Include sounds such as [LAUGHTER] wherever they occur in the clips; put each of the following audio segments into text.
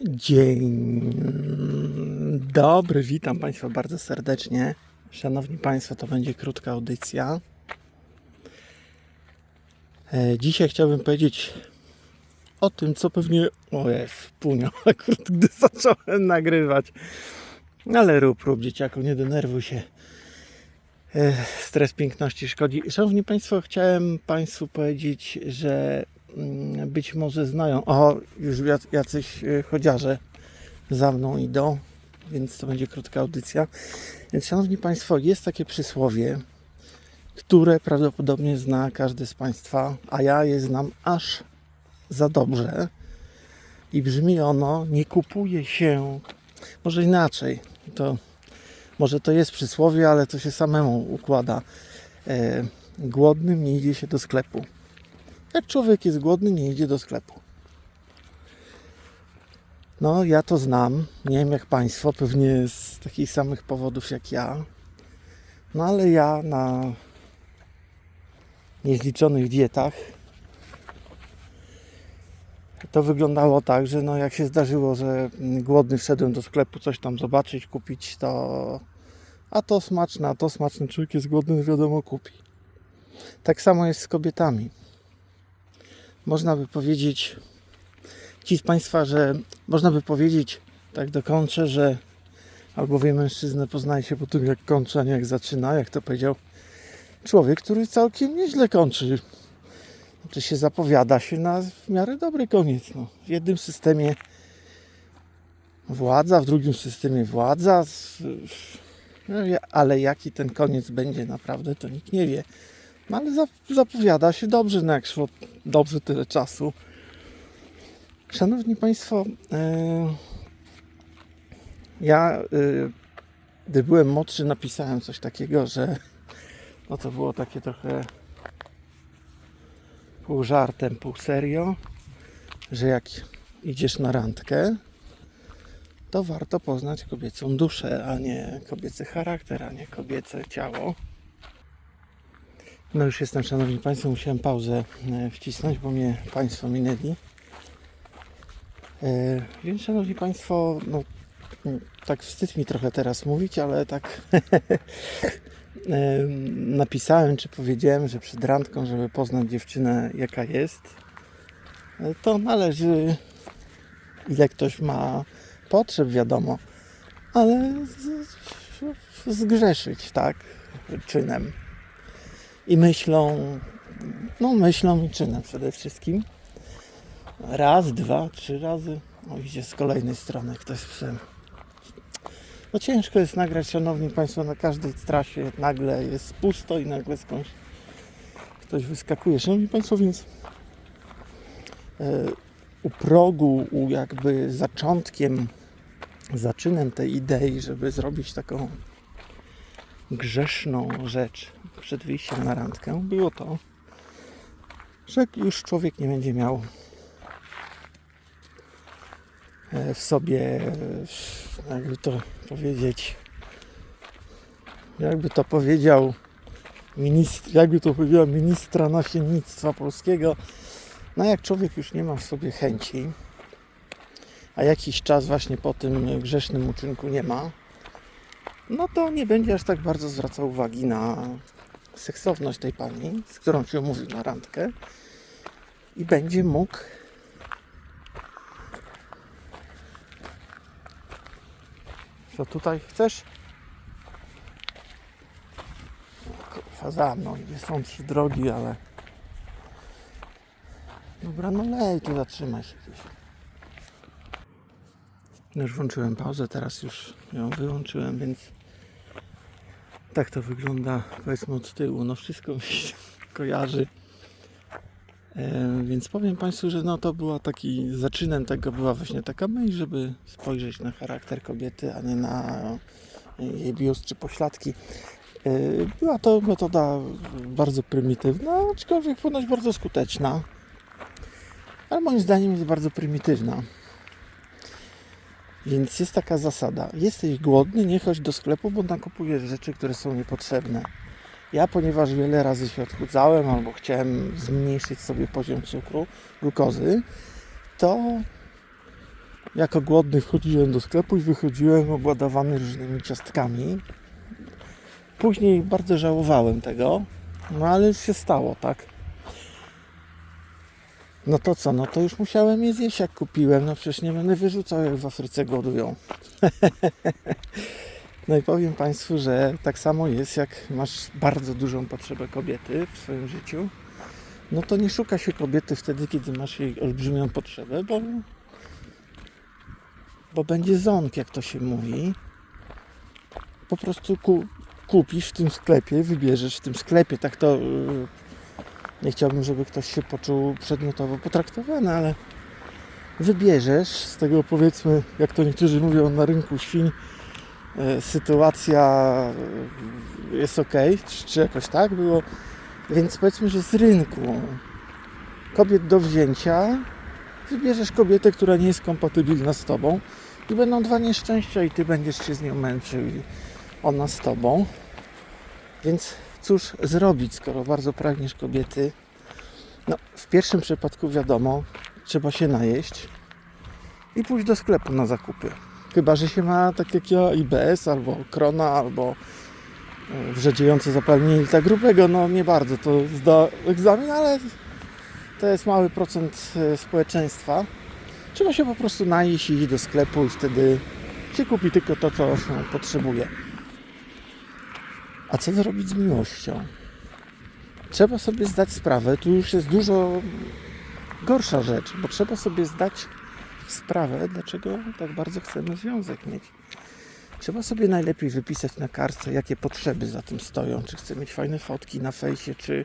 Dzień dobry, witam Państwa bardzo serdecznie. Szanowni Państwo, to będzie krótka audycja. E, Dzisiaj chciałbym powiedzieć o tym, co pewnie. O jest, półmiał [LAUGHS] akurat, gdy zacząłem nagrywać. Ale rób, rób, dzieciaku, nie denerwuj się. E, Stres piękności szkodzi. Szanowni Państwo, chciałem Państwu powiedzieć, że być może znają. O, już jac- jacyś e, chodziarze za mną idą, więc to będzie krótka audycja. Więc, Szanowni Państwo, jest takie przysłowie, które prawdopodobnie zna każdy z Państwa, a ja je znam aż za dobrze. I brzmi ono: Nie kupuje się, może inaczej, to może to jest przysłowie, ale to się samemu układa. E, głodnym nie idzie się do sklepu. Jak człowiek jest głodny, nie idzie do sklepu. No, ja to znam. Nie wiem jak Państwo, pewnie z takich samych powodów jak ja. No, ale ja na niezliczonych dietach to wyglądało tak, że no jak się zdarzyło, że głodny wszedłem do sklepu coś tam zobaczyć, kupić, to a to smaczne, a to smaczne, człowiek jest głodny, wiadomo kupi. Tak samo jest z kobietami. Można by powiedzieć, ci z Państwa, że można by powiedzieć, tak dokończę, że albowiem mężczyznę poznaje się po tym, jak kończy, a nie jak zaczyna, jak to powiedział człowiek, który całkiem nieźle kończy. Znaczy się zapowiada się na w miarę dobry koniec. No. W jednym systemie władza, w drugim systemie władza, no, ale jaki ten koniec będzie naprawdę, to nikt nie wie. No ale zap- zapowiada się dobrze, jak szło dobrze tyle czasu. Szanowni Państwo, e, ja e, gdy byłem młodszy napisałem coś takiego, że no to było takie trochę pół żartem, pół serio, że jak idziesz na randkę, to warto poznać kobiecą duszę, a nie kobiecy charakter, a nie kobiece ciało. No już jestem, Szanowni Państwo, musiałem pauzę e, wcisnąć, bo mnie Państwo minęli. E, Więc Szanowni Państwo, no m, tak wstyd mi trochę teraz mówić, ale tak [LAUGHS] e, napisałem czy powiedziałem, że przed randką, żeby poznać dziewczynę jaka jest, to należy ile ktoś ma potrzeb, wiadomo, ale zgrzeszyć, tak, czynem. I myślą, no myślą i czynem przede wszystkim. Raz, dwa, trzy razy. O, idzie z kolejnej strony ktoś z psem. No ciężko jest nagrać, szanowni państwo, na każdej trasie nagle jest pusto i nagle skądś ktoś wyskakuje. Szanowni państwo, więc e, u progu, u jakby zaczątkiem, zaczynem tej idei, żeby zrobić taką grzeszną rzecz przed wyjściem na randkę, było to, że już człowiek nie będzie miał e, w sobie, e, jakby to powiedzieć, jakby to powiedział ministr, jakby to powiedziała ministra nasiennictwa polskiego, no jak człowiek już nie ma w sobie chęci, a jakiś czas właśnie po tym grzesznym uczynku nie ma, no to nie będzie aż tak bardzo zwracał uwagi na seksowność tej pani, z którą się umówił na randkę i będzie mógł Co tutaj chcesz? Kurwa za mną, gdzie są trzy drogi, ale Dobra, no lej, tu zatrzymaj się gdzieś. No Już włączyłem pauzę, teraz już ją wyłączyłem, więc tak to wygląda powiedzmy od tyłu. No wszystko mi się [LAUGHS] kojarzy. E, więc powiem Państwu, że no to była taki zaczynem tego była właśnie taka myśl, żeby spojrzeć na charakter kobiety, a nie na jej biust czy pośladki. E, była to metoda bardzo prymitywna, aczkolwiek ponoć bardzo skuteczna ale moim zdaniem jest bardzo prymitywna. Więc jest taka zasada. Jesteś głodny, nie chodź do sklepu, bo nakupujesz rzeczy, które są niepotrzebne. Ja, ponieważ wiele razy się odchudzałem albo chciałem zmniejszyć sobie poziom cukru, glukozy, to jako głodny wchodziłem do sklepu i wychodziłem obładowany różnymi ciastkami. Później bardzo żałowałem tego, no ale już się stało, tak? No to co, no to już musiałem je zjeść jak kupiłem, no przecież nie będę wyrzucał jak w Afryce głodują. [LAUGHS] no i powiem Państwu, że tak samo jest jak masz bardzo dużą potrzebę kobiety w swoim życiu, no to nie szuka się kobiety wtedy, kiedy masz jej olbrzymią potrzebę, bo, bo będzie ząg, jak to się mówi. Po prostu ku, kupisz w tym sklepie, wybierzesz w tym sklepie, tak to yy, nie chciałbym, żeby ktoś się poczuł przedmiotowo potraktowany, ale wybierzesz z tego powiedzmy, jak to niektórzy mówią na rynku świń, e, sytuacja e, jest ok, czy, czy jakoś tak było. Więc powiedzmy, że z rynku kobiet do wzięcia wybierzesz kobietę, która nie jest kompatybilna z tobą i będą dwa nieszczęścia i ty będziesz się z nią męczył i ona z tobą. Więc cóż zrobić, skoro bardzo pragniesz kobiety? No, w pierwszym przypadku wiadomo, trzeba się najeść i pójść do sklepu na zakupy. Chyba, że się ma tak jak ja IBS albo Krona albo e, wrzedziejące zapalnienie jelita grubego. No nie bardzo to zda egzamin, ale to jest mały procent e, społeczeństwa. Trzeba się po prostu najeść i iść do sklepu i wtedy się kupi tylko to, co się potrzebuje. A co zrobić z miłością? Trzeba sobie zdać sprawę, tu już jest dużo gorsza rzecz, bo trzeba sobie zdać sprawę, dlaczego tak bardzo chcemy związek mieć. Trzeba sobie najlepiej wypisać na kartce, jakie potrzeby za tym stoją. Czy chcę mieć fajne fotki na fejsie, czy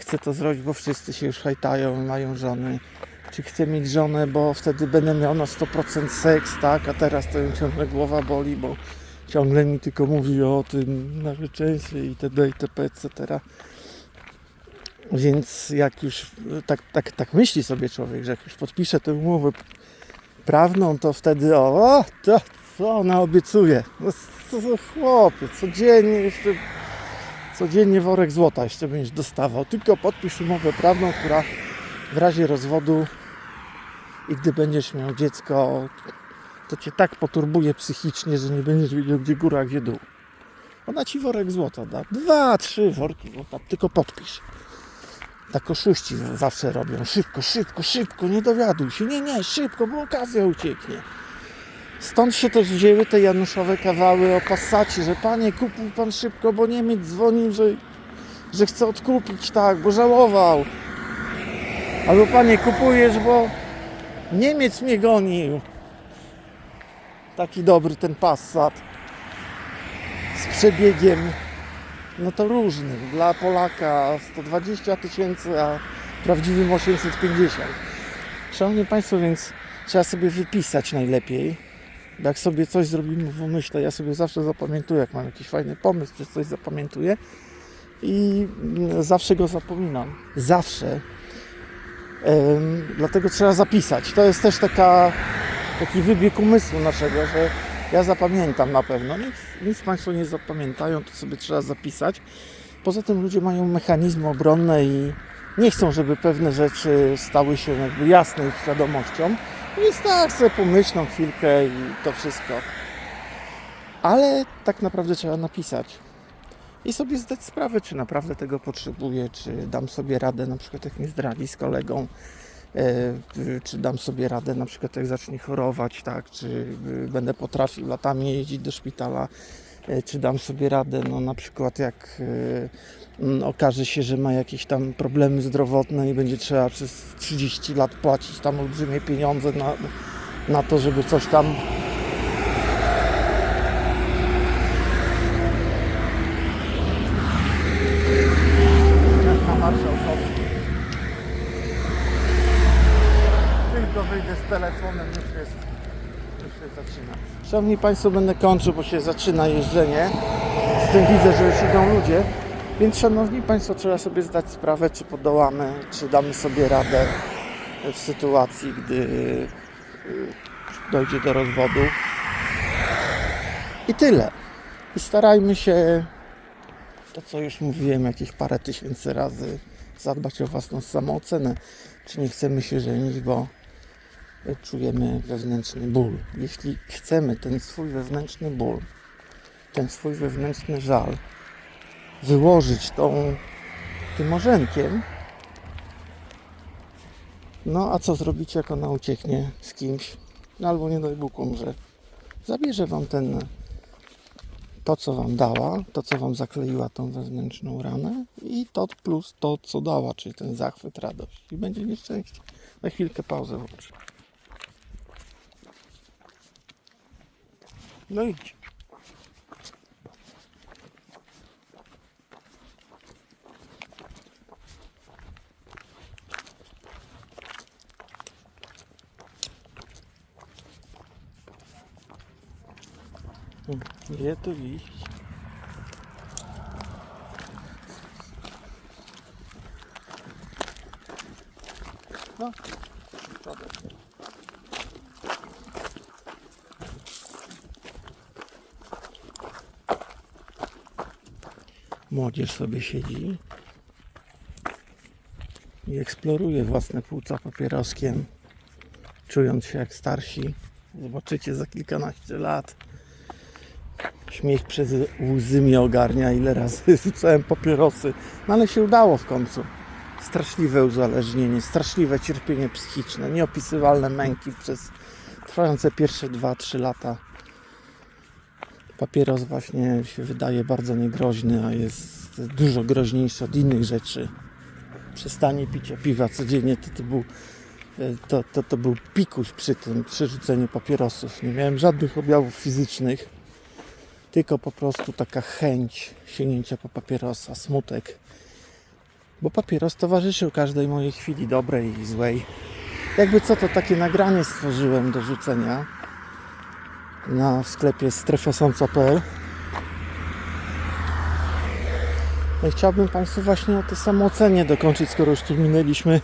chcę to zrobić, bo wszyscy się już hajtają, mają żony. Czy chcę mieć żonę, bo wtedy będę miał na 100% seks, tak? A teraz to ją ciągle głowa boli, bo ciągle mi tylko mówi o tym narzeczeństwie itd. itp. etc. Więc jak już tak, tak, tak myśli sobie człowiek, że jak już podpisze tę umowę prawną, to wtedy o, o to co ona obiecuje. No, co za chłopie, codziennie jeszcze codziennie worek złota jeszcze będziesz dostawał. Tylko podpisz umowę prawną, która w razie rozwodu i gdy będziesz miał dziecko, to cię tak poturbuje psychicznie, że nie będziesz wiedział gdzie góra, gdzie dół. Ona ci worek złota da. Dwa, trzy worki złota, tylko podpisz. Tak oszuści zawsze robią. Szybko, szybko, szybko, nie dowiaduj się. Nie, nie, szybko, bo okazja ucieknie. Stąd się też wzięły te Januszowe kawały o Passacie, że panie kupił pan szybko, bo Niemiec dzwonił, że, że chce odkupić, tak, bo żałował. Albo panie kupujesz, bo Niemiec mnie gonił. Taki dobry ten Passat. Z przebiegiem no to różnym. Dla Polaka 120 tysięcy, a prawdziwym 850. Szanowni Państwo, więc trzeba sobie wypisać najlepiej. Jak sobie coś zrobimy w umyśle, ja sobie zawsze zapamiętuję, jak mam jakiś fajny pomysł, czy coś zapamiętuję i mm, zawsze go zapominam. Zawsze. Ym, dlatego trzeba zapisać. To jest też taka, taki wybieg umysłu naszego, że ja zapamiętam na pewno. Nic, nic Państwo nie zapamiętają, to sobie trzeba zapisać. Poza tym ludzie mają mechanizmy obronne i nie chcą, żeby pewne rzeczy stały się jakby jasne ich świadomością. Więc tak sobie pomyślą chwilkę i to wszystko. Ale tak naprawdę trzeba napisać. I sobie zdać sprawę, czy naprawdę tego potrzebuję, czy dam sobie radę, na przykład jak mnie zdradzi z kolegą, czy dam sobie radę, na przykład jak zacznie chorować, tak, czy e, będę potrafił latami jeździć do szpitala, e, czy dam sobie radę, no na przykład jak e, mm, okaże się, że ma jakieś tam problemy zdrowotne i będzie trzeba przez 30 lat płacić tam olbrzymie pieniądze na, na to, żeby coś tam na marszałkowskim. Tylko wyjdę z telefonem, już jest, już się zaczyna. Szanowni Państwo, będę kończył, bo się zaczyna jeżdżenie. Z tym widzę, że już idą ludzie. Więc Szanowni Państwo, trzeba sobie zdać sprawę, czy podołamy, czy damy sobie radę w sytuacji, gdy y, dojdzie do rozwodu. I tyle. I starajmy się, to co już mówiłem jakieś parę tysięcy razy, zadbać o własną samoocenę. Czy nie chcemy się żenić, bo czujemy wewnętrzny ból. Jeśli chcemy ten swój wewnętrzny ból, ten swój wewnętrzny żal wyłożyć tą, tym orzenkiem, no a co zrobić, jak ona ucieknie z kimś? No albo nie daj Bóg umrze. Zabierze wam ten, to co wam dała, to co wam zakleiła tą wewnętrzną ranę i to plus to co dała, czyli ten zachwyt, radość. I będzie nieszczęście. Na chwilkę pauzę włączę. No idź. Gdzie tu iść? No, dobra. Młodzież sobie siedzi i eksploruje własne płuca papieroskiem, czując się jak starsi. Zobaczycie za kilkanaście lat. Śmiech przez łzy mnie ogarnia, ile razy [LAUGHS] rzucałem papierosy. No ale się udało w końcu. Straszliwe uzależnienie, straszliwe cierpienie psychiczne, nieopisywalne męki przez trwające pierwsze 2-3 lata. Papieros właśnie się wydaje bardzo niegroźny, a jest dużo groźniejszy od innych rzeczy. Przestanie picia piwa codziennie to, to był to, to, to był pikuś przy tym, przy rzuceniu papierosów. Nie miałem żadnych objawów fizycznych, tylko po prostu taka chęć sięgnięcia po papierosa, smutek. Bo papieros towarzyszył każdej mojej chwili dobrej i złej. Jakby co, to takie nagranie stworzyłem do rzucenia na w sklepie strefosąca.pl No chciałbym Państwu właśnie o tej samoocenie dokończyć, skoro już tu minęliśmy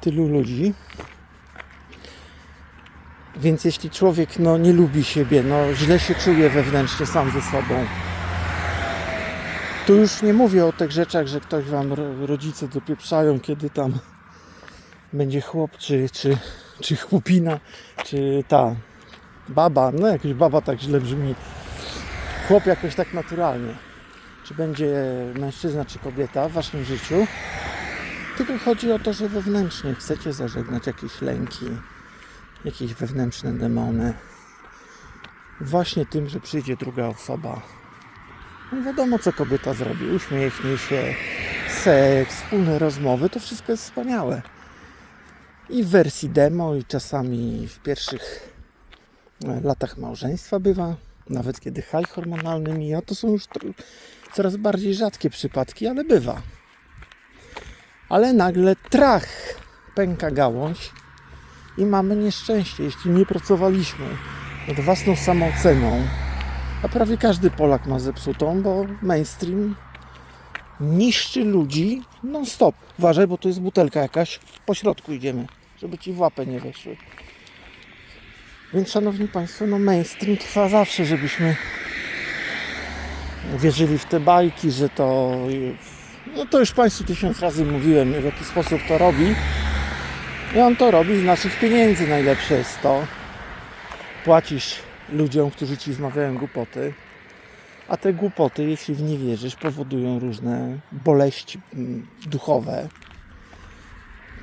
tylu ludzi. Więc jeśli człowiek no, nie lubi siebie, no, źle się czuje wewnętrznie sam ze sobą, tu już nie mówię o tych rzeczach, że ktoś wam ro- rodzice dopieprzają, kiedy tam będzie chłop, czy, czy, czy chłopina, czy ta baba, no jakaś baba tak źle brzmi, chłop jakoś tak naturalnie. Czy będzie mężczyzna, czy kobieta w waszym życiu, tylko chodzi o to, że wewnętrznie chcecie zażegnać jakieś lęki, jakieś wewnętrzne demony. Właśnie tym, że przyjdzie druga osoba. No wiadomo, co kobieta zrobi. Uśmiechnie się, seks, wspólne rozmowy, to wszystko jest wspaniałe. I w wersji demo, i czasami w pierwszych latach małżeństwa bywa, nawet kiedy haj hormonalny mija, to są już coraz bardziej rzadkie przypadki, ale bywa ale nagle trach pęka gałąź i mamy nieszczęście, jeśli nie pracowaliśmy nad własną samooceną. A prawie każdy Polak ma zepsutą, bo mainstream niszczy ludzi non-stop. Uważaj, bo to jest butelka jakaś, po środku idziemy, żeby ci w łapę nie weszły. Więc szanowni Państwo, no mainstream trwa zawsze, żebyśmy wierzyli w te bajki, że to no to już Państwu tysiąc razy mówiłem, w jaki sposób to robi. I on to robi z naszych pieniędzy. Najlepsze jest to. Płacisz ludziom, którzy ci wmawiają głupoty. A te głupoty, jeśli w nie wierzysz, powodują różne boleści mm, duchowe,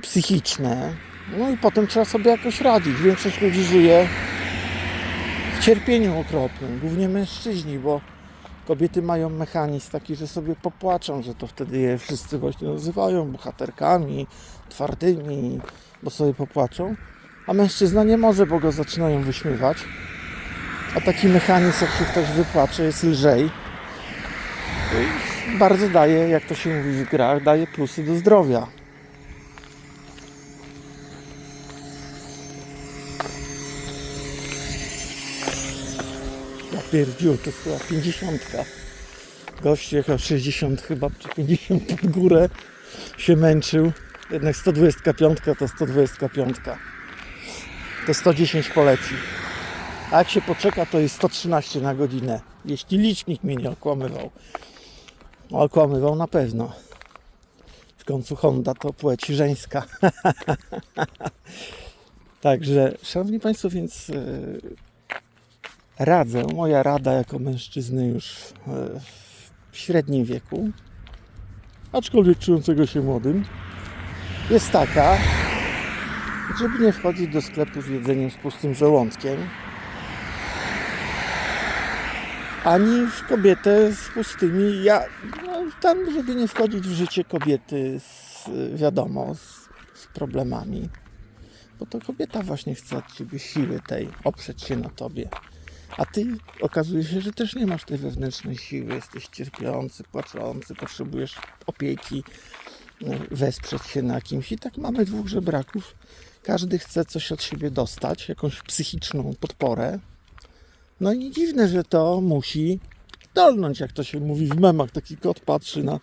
psychiczne. No i potem trzeba sobie jakoś radzić. Większość ludzi żyje w cierpieniu okropnym, głównie mężczyźni, bo kobiety mają mechanizm taki, że sobie popłaczą, że to wtedy je wszyscy właśnie nazywają bohaterkami, twardymi, bo sobie popłaczą. A mężczyzna nie może, bo go zaczynają wyśmiewać. A taki mechanizm, jak się ktoś wypłacze, jest lżej. Bardzo daje, jak to się mówi w grach, daje plusy do zdrowia. Pierdziu, to chyba 50. Gość jechał 60 chyba, czy 50 pod górę. Się męczył. Jednak 125 to 125. To 110 poleci. A jak się poczeka, to jest 113 na godzinę. Jeśli licznik mnie nie okłamywał. No, Okłamywał na pewno. W końcu Honda to płeć żeńska. [LAUGHS] Także, szanowni państwo, więc e, radzę, moja rada jako mężczyzny już e, w średnim wieku, aczkolwiek czującego się młodym, jest taka, żeby nie wchodzić do sklepu z jedzeniem z pustym żołądkiem, ani w kobietę z pustymi, ja, no, tam, żeby nie wchodzić w życie kobiety z, wiadomo, z, z problemami. Bo to kobieta właśnie chce od ciebie siły tej, oprzeć się na tobie. A ty okazuje się, że też nie masz tej wewnętrznej siły, jesteś cierpiący, płaczący, potrzebujesz opieki, y, wesprzeć się na kimś. I tak mamy dwóch żebraków. Każdy chce coś od siebie dostać, jakąś psychiczną podporę. No i dziwne, że to musi dolnąć, jak to się mówi w memach. Taki kot patrzy na,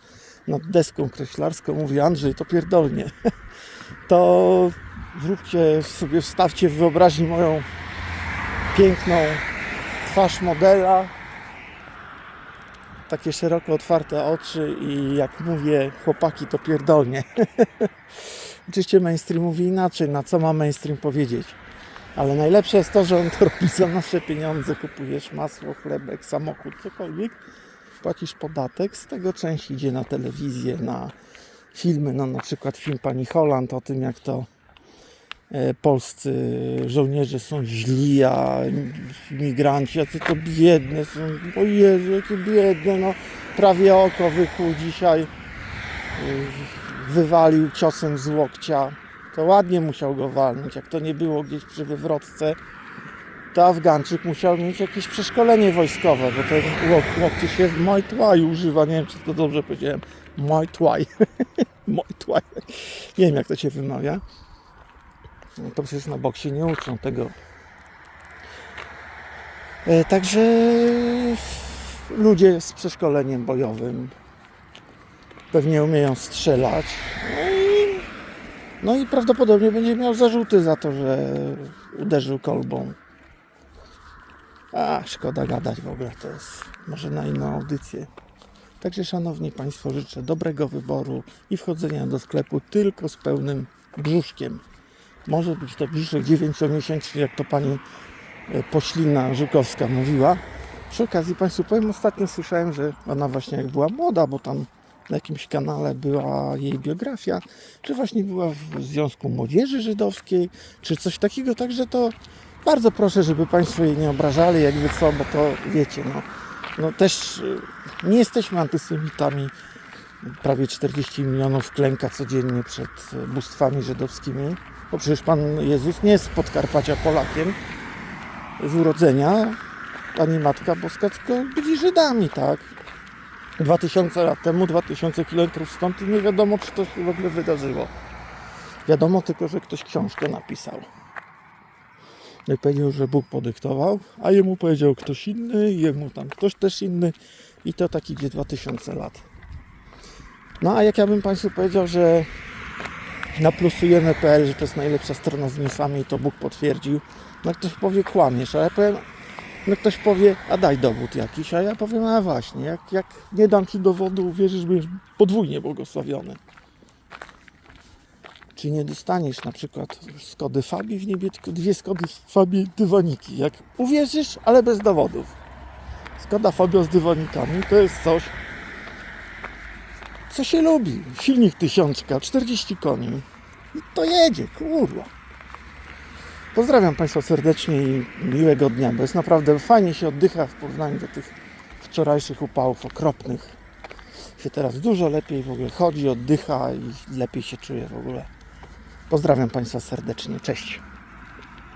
nad deską kreślarską, mówi Andrzej, to pierdolnie. [LAUGHS] To zróbcie sobie, wstawcie w wyobraźni moją piękną twarz modela, takie szeroko otwarte oczy i jak mówię, chłopaki to pierdolnie. [LAUGHS] Oczywiście mainstream mówi inaczej, na co ma mainstream powiedzieć. Ale najlepsze jest to, że on to robi za nasze pieniądze. Kupujesz masło, chlebek, samochód, cokolwiek. Płacisz podatek, z tego część idzie na telewizję, na filmy, no na przykład film Pani Holland o tym, jak to polscy żołnierze są źli, a imigranci, jacy to biedne są. O Jezu, jakie biedne, no prawie oko wykuł dzisiaj. y, Wywalił ciosem z łokcia. To ładnie musiał go walnąć. Jak to nie było gdzieś przy wywrotce, to Afgańczyk musiał mieć jakieś przeszkolenie wojskowe, bo ten łok, łokcie się w Muay Thai używa. Nie wiem, czy to dobrze powiedziałem. Muay Thai. [LAUGHS] Nie wiem, jak to się wymawia. To przecież na boksie nie uczą tego. E, Także ludzie z przeszkoleniem bojowym pewnie umieją strzelać. No i, no i prawdopodobnie będzie miał zarzuty za to, że uderzył kolbą. A, szkoda gadać w ogóle, to jest może na inną audycję. Także szanowni Państwo, życzę dobrego wyboru i wchodzenia do sklepu tylko z pełnym brzuszkiem. Może być to brzuszek 9-miesięczny, jak to pani e, poślina Żukowska mówiła. Przy okazji Państwu powiem, ostatnio słyszałem, że ona właśnie jak była młoda, bo tam na jakimś kanale była jej biografia, czy właśnie była w Związku Młodzieży Żydowskiej, czy coś takiego, także to bardzo proszę, żeby Państwo jej nie obrażali, jakby co, bo to wiecie, no, no też y, nie jesteśmy antysemitami. Prawie 40 milionów klęka codziennie przed y, bóstwami żydowskimi, bo przecież Pan Jezus nie jest z Podkarpacia Polakiem z urodzenia, ani Matka Boska, tylko byli Żydami, tak? 2000 lat temu, 2000 kilometrów stąd i nie wiadomo, czy to się w ogóle wydarzyło. Wiadomo tylko, że ktoś książkę napisał. No i powiedział, że Bóg podyktował, a jemu powiedział ktoś inny, jemu tam ktoś też inny i to tak idzie 2000 lat. No a jak ja bym Państwu powiedział, że na plusujemy.pl, że to jest najlepsza strona z newsami i to Bóg potwierdził, no ktoś powie kłamiesz, a ja powiem, no ktoś powie, a daj dowód jakiś, a ja powiem, a właśnie, jak, jak nie dam Ci dowodu, uwierzysz, będziesz podwójnie błogosławiony. Czy nie dostaniesz na przykład Skody Fabii w niebie, tylko dwie Skody Fabii dywaniki. Jak uwierzysz, ale bez dowodów. Skoda Fabia z dywanikami to jest coś, co się lubi. Silnik tysiączka, 40 koni. I to jedzie, kurwa. Pozdrawiam Państwa serdecznie i miłego dnia, bo jest naprawdę fajnie się oddycha w porównaniu do tych wczorajszych upałów okropnych. Się teraz dużo lepiej w ogóle chodzi, oddycha i lepiej się czuje w ogóle. Pozdrawiam Państwa serdecznie. Cześć.